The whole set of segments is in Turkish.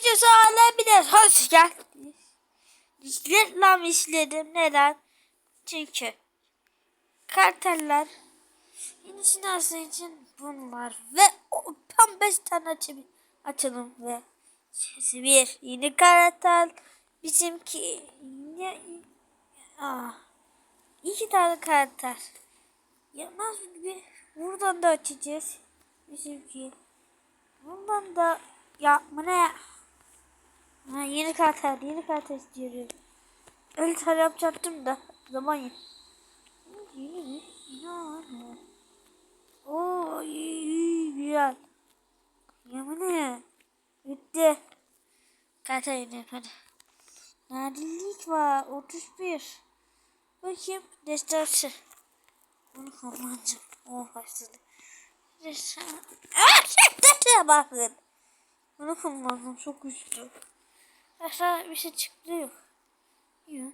videosu alabilir. Hoş geldiniz. Reklam işledim. Neden? Çünkü karteller yeni sinası için bunlar ve tam 5 tane açı- açalım ve bir yeni kartel bizimki yine ah, iki tane kartel yapmaz gibi buradan da açacağız bizimki bundan da yapma ne ha, yeni kartel yeni kartel istiyorum öyle tane yapacaktım da zaman yok Yeni yeni Oo iyi, güzel. Yemin Bitti. Kartel inelim hadi. Nadirlik var 31. Bakayım destansı. Bunu kullanacağım. Oh başladı. Destan. Aaa şeklete bakın. Bunu kullandım çok güçlü. Aşağı bir şey çıktı yok. Yok.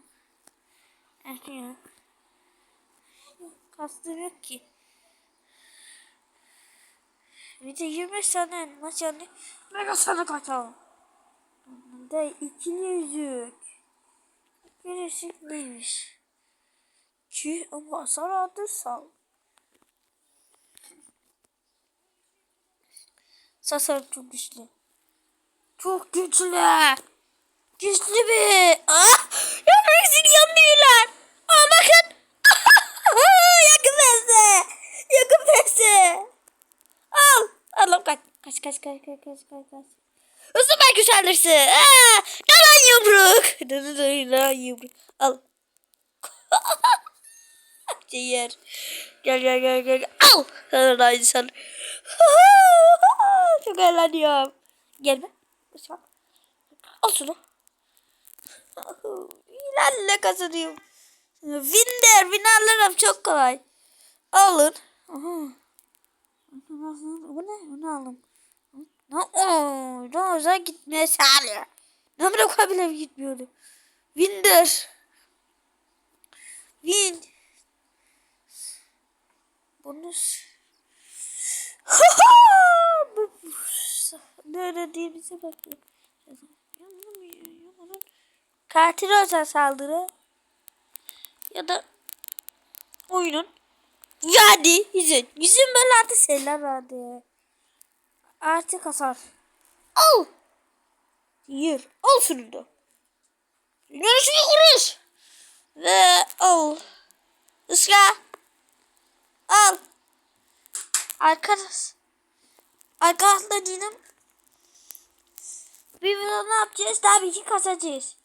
Evet yok. Kastım yok ki. Bir de 25 tane elmas yani. Mega sana kaçalım. Bunda ikili yüzük. İkili yüzük neymiş? Ki ama hasar aldırsam. Sasar çok güçlü. Çok güçlü. Güçlü bir. Ah! Yanmak için yanmıyorlar. Aa bakın. Yakın mesle. Yakın mesle. Al. Allah'ım kaç. Kaç kaç kaç kaç kaç kaç kaç. Hızlı belki yükselirsin. Aa, Neden yumruk? Neden yumruk? Al. Ciğer. Gel gel gel gel. Al. Sana insan. Çok eğleniyorum. Gelme. Al şunu. Hilalle kazanıyorum. Winner, winnerlarım çok kolay. Alın. Aha. Bu ne? Bunu alın. Ne? Ooo. Daha uzağa gitmeye sağlıyor. Ne bırakıyor bile gitmiyordu. Winner. Win. Bonus. ne dediğimize bakın. Yanılmıyor. Katil özel saldırı. Ya da oyunun yani yüzün. Yüzün böyle artık şeyler vardı. Artık hasar. Al. Yer. Al da. Görüşünü kuruş. Ve al. Iska. Al. Arkadaş. Arkadaşlar yine bir video ne yapacağız? Tabii ki kasacağız.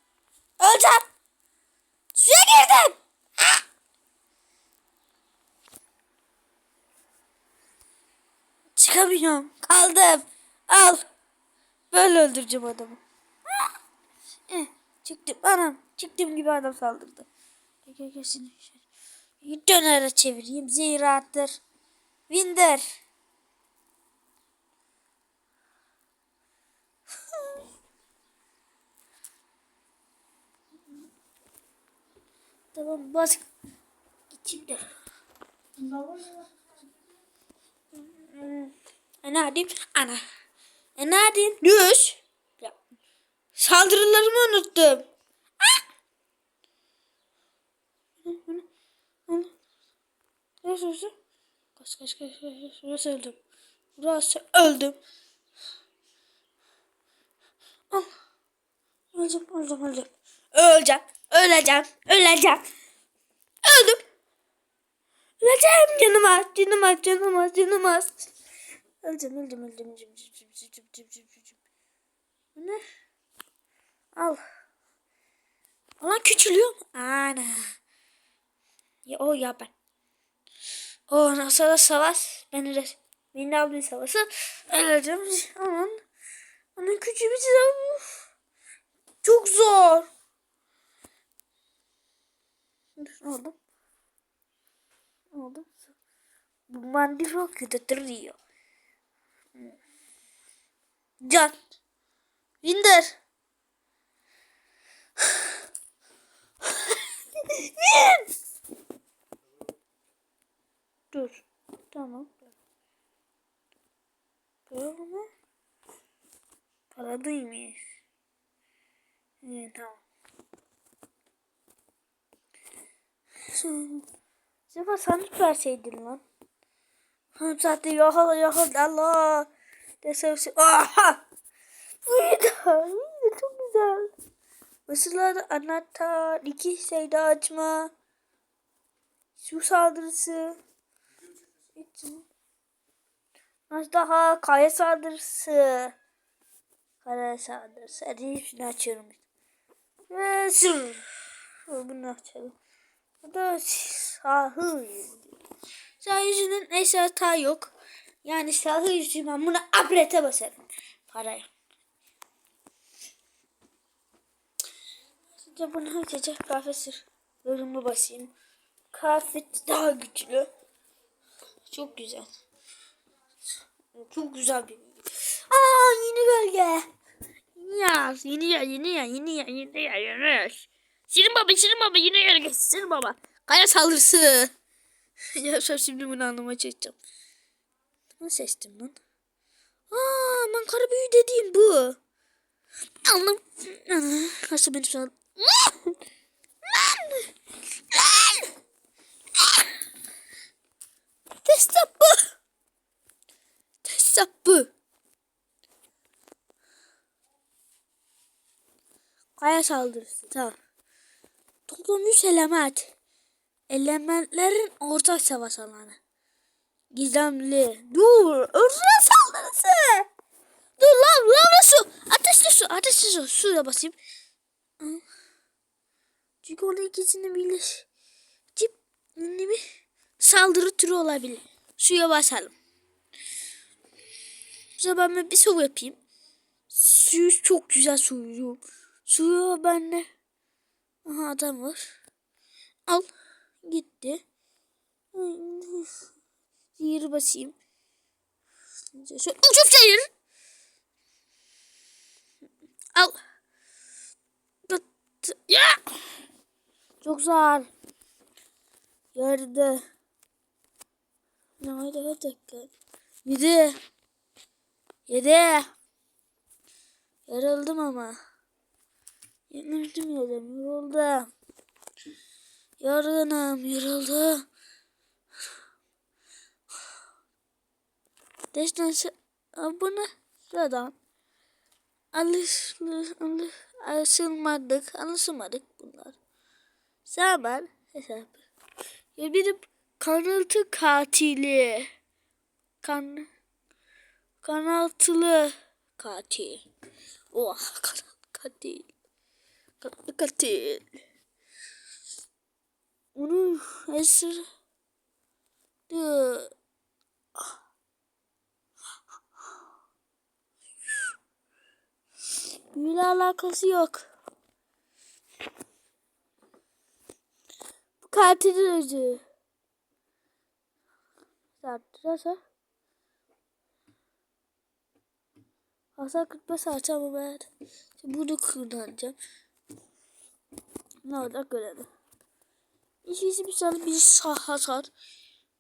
Öleceğim. Suya girdim. Ah! Çıkamıyorum. Kaldım. Al. Böyle öldüreceğim adamı. Eh, çıktım. Anam. Çıktım gibi adam saldırdı. Gel gel gel. Dönere çevireyim. Zirattır. Winder. Tamam bas. İçimde. E, Ana hadi. Ana. Ana hadi. Düz. Ya. Saldırılarımı unuttum. Nasıl öldüm? Kaç kaç kaç kaç. Nasıl öldüm? Burası öldüm. Al. Öldüm öldüm öldüm. Öleceğim. Öleceğim. Öleceğim. Öldüm. Öleceğim canım az. Canım az. Canım az. Canım az. Öldüm. Öldüm. Öldüm. Öldüm. Bu ne? Al. Ulan küçülüyor mu? Ana. Ya, o ya ben. O nasıl da savaş. Beni de beni aldı savaşı. Öleceğim. Aman. Onun küçüğü bir Çok zor. Aldım. Aldım. Bu mandiro kötüdür diyor. Can. İndir. Dur. Tamam. Doğru mu? Paradaymış. İyi tamam. Şu- Acaba sandık verseydin lan. Hem zaten yakala yakala Allah. Desem Aha! De, iyi de çok güzel. Mısırlar anahtar, iki şeyde açma. Su saldırısı. Az daha kaya saldırısı. Kaya saldırısı. Hadi hepsini açıyorum. Ve sır. Bunu açalım. Bu da sahı yüzü. Sahı yüzünün neyse hata yok. Yani sahı yüzü ben buna abrete basarım. Paraya. Şimdi bunu açacak profesör. Yorumu basayım. Kıyafet daha güçlü. Çok güzel. Çok güzel bir Aa yeni bölge. Ya yeni yer yeni yer yeni yer yeni yer yeni yer. Şirin baba Şirin baba yeni yer geçti Şirin baba. Kaya saldırısı. ya sen şimdi bunu anlamaya çalışacağım. Nasıl seçtim lan? Aa ben kara büyü dediğim bu. Anlam. Nasıl beni şu an. Lan! Lan! Kaya saldırısı tamam. Toplam 3 element. Elementlerin ortak savaş alanı. Gizemli. Dur. Örtüne saldırısı. Dur lan lan su. Ateşli su. Ateşli su. Suya basayım. Çünkü onun ikisini birleş. Cip. Bir saldırı türü olabilir. Suya basalım. O zaman ben bir su yapayım. Suyu çok güzel suyu. Suyu bende. Aha adam var. Al. Gitti. Zehir basayım. Şöyle uçup zehir. Al. Ya. Çok zor. Yerde. Nerede bir dakika. Yedi. Yedi. Yarıldım ama. Yenildim yedim. Yoruldum. Yorgunum. Yoruldum. Destansı abone sıradan alışlı alış, alışılmadık alışılmadık bunlar. Zaman hesabı. Ya bir de kanaltı katili. Kan kanaltılı katil. Oh kanal katil. Katil. Onu esir de Büyüyle alakası yok. Bu katilin özü. Sarttırırsa. Hasar 45 harcamı ben. Şimdi bunu kullanacağım. Ne olacak görelim. İkisi bir tane bir hasar.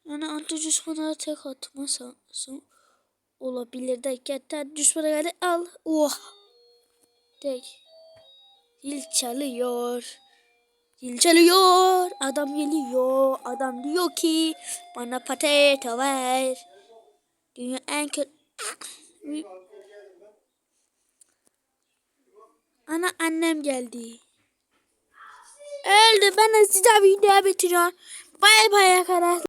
Yani anti düşmanlara tek atma şansı olabilir derken düşmana geldi al. Oh. Tek. Zil çalıyor. Zil çalıyor. Adam geliyor. Adam diyor ki bana patates ver. Dünya en kötü... Ana annem geldi. Öldü. Ben de size video bitiriyorum. Bay bay arkadaşlar.